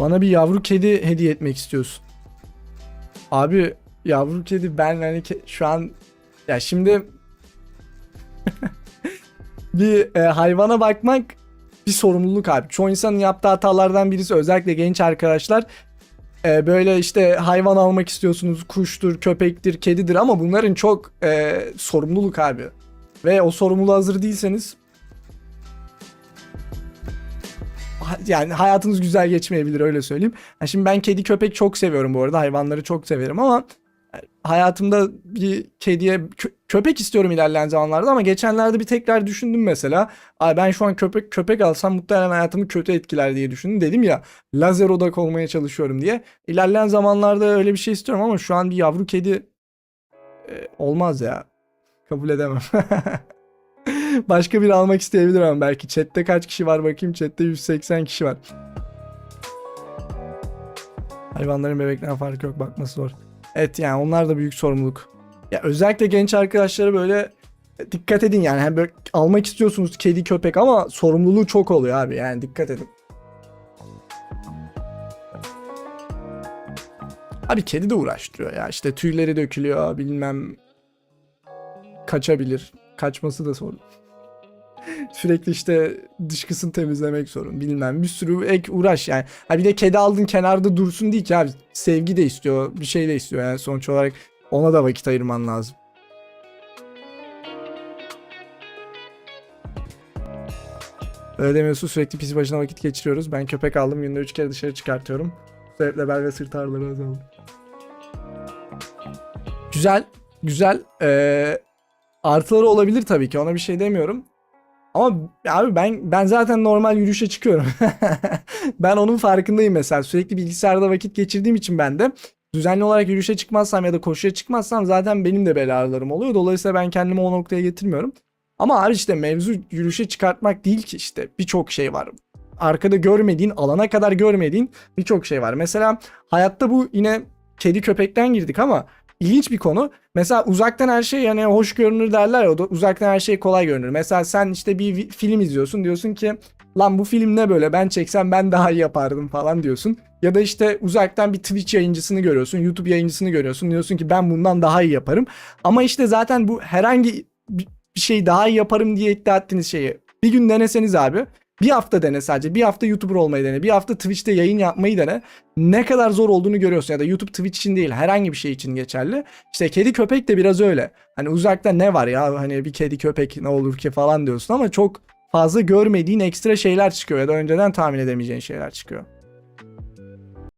Bana bir yavru kedi hediye etmek istiyorsun. Abi yavru kedi ben hani ke- şu an ya şimdi bir e, hayvana bakmak bir sorumluluk abi. Çoğu insanın yaptığı hatalardan birisi özellikle genç arkadaşlar e, böyle işte hayvan almak istiyorsunuz kuştur, köpektir, kedidir ama bunların çok e, sorumluluk abi. Ve o sorumluluğa hazır değilseniz yani hayatınız güzel geçmeyebilir öyle söyleyeyim. Ha, şimdi ben kedi köpek çok seviyorum bu arada hayvanları çok severim ama e, hayatımda bir kediye kö- köpek istiyorum ilerleyen zamanlarda ama geçenlerde bir tekrar düşündüm mesela. Ay ben şu an köpek köpek alsam muhtemelen hayatımı kötü etkiler diye düşündüm. Dedim ya lazer odak olmaya çalışıyorum diye. İlerleyen zamanlarda öyle bir şey istiyorum ama şu an bir yavru kedi e, olmaz ya. Kabul edemem. Başka biri almak isteyebilir ama belki. Chat'te kaç kişi var bakayım. Chat'te 180 kişi var. Hayvanların bebekten farkı yok bakması zor. Evet yani onlar da büyük sorumluluk. Ya özellikle genç arkadaşlara böyle dikkat edin yani. Hem böyle almak istiyorsunuz kedi köpek ama sorumluluğu çok oluyor abi yani dikkat edin. Abi kedi de uğraştırıyor ya işte tüyleri dökülüyor bilmem kaçabilir. Kaçması da sorun. Sürekli işte dışkısını temizlemek sorun bilmem bir sürü ek uğraş yani. Ha bir de kedi aldın kenarda dursun değil ki abi sevgi de istiyor bir şey de istiyor yani sonuç olarak ona da vakit ayırman lazım. Öyle demiyorsun sürekli pisi başına vakit geçiriyoruz. Ben köpek aldım günde 3 kere dışarı çıkartıyorum. Bu sebeple bel ve sırt ağrıları azaldı. Güzel, güzel. Ee, artıları olabilir tabii ki ona bir şey demiyorum. Ama abi ben ben zaten normal yürüyüşe çıkıyorum. ben onun farkındayım mesela. Sürekli bilgisayarda vakit geçirdiğim için ben de düzenli olarak yürüyüşe çıkmazsam ya da koşuya çıkmazsam zaten benim de bel oluyor. Dolayısıyla ben kendimi o noktaya getirmiyorum. Ama abi işte mevzu yürüyüşe çıkartmak değil ki işte birçok şey var. Arkada görmediğin, alana kadar görmediğin birçok şey var. Mesela hayatta bu yine kedi köpekten girdik ama ilginç bir konu. Mesela uzaktan her şey yani hoş görünür derler ya uzaktan her şey kolay görünür. Mesela sen işte bir film izliyorsun diyorsun ki lan bu film ne böyle ben çeksem ben daha iyi yapardım falan diyorsun. Ya da işte uzaktan bir Twitch yayıncısını görüyorsun, YouTube yayıncısını görüyorsun. Diyorsun ki ben bundan daha iyi yaparım. Ama işte zaten bu herhangi bir şey daha iyi yaparım diye iddia ettiğiniz şeyi bir gün deneseniz abi. Bir hafta dene sadece. Bir hafta YouTuber olmayı dene. Bir hafta Twitch'te yayın yapmayı dene. Ne kadar zor olduğunu görüyorsun. Ya da YouTube Twitch için değil herhangi bir şey için geçerli. İşte kedi köpek de biraz öyle. Hani uzakta ne var ya hani bir kedi köpek ne olur ki falan diyorsun ama çok fazla görmediğin ekstra şeyler çıkıyor ya da önceden tahmin edemeyeceğin şeyler çıkıyor.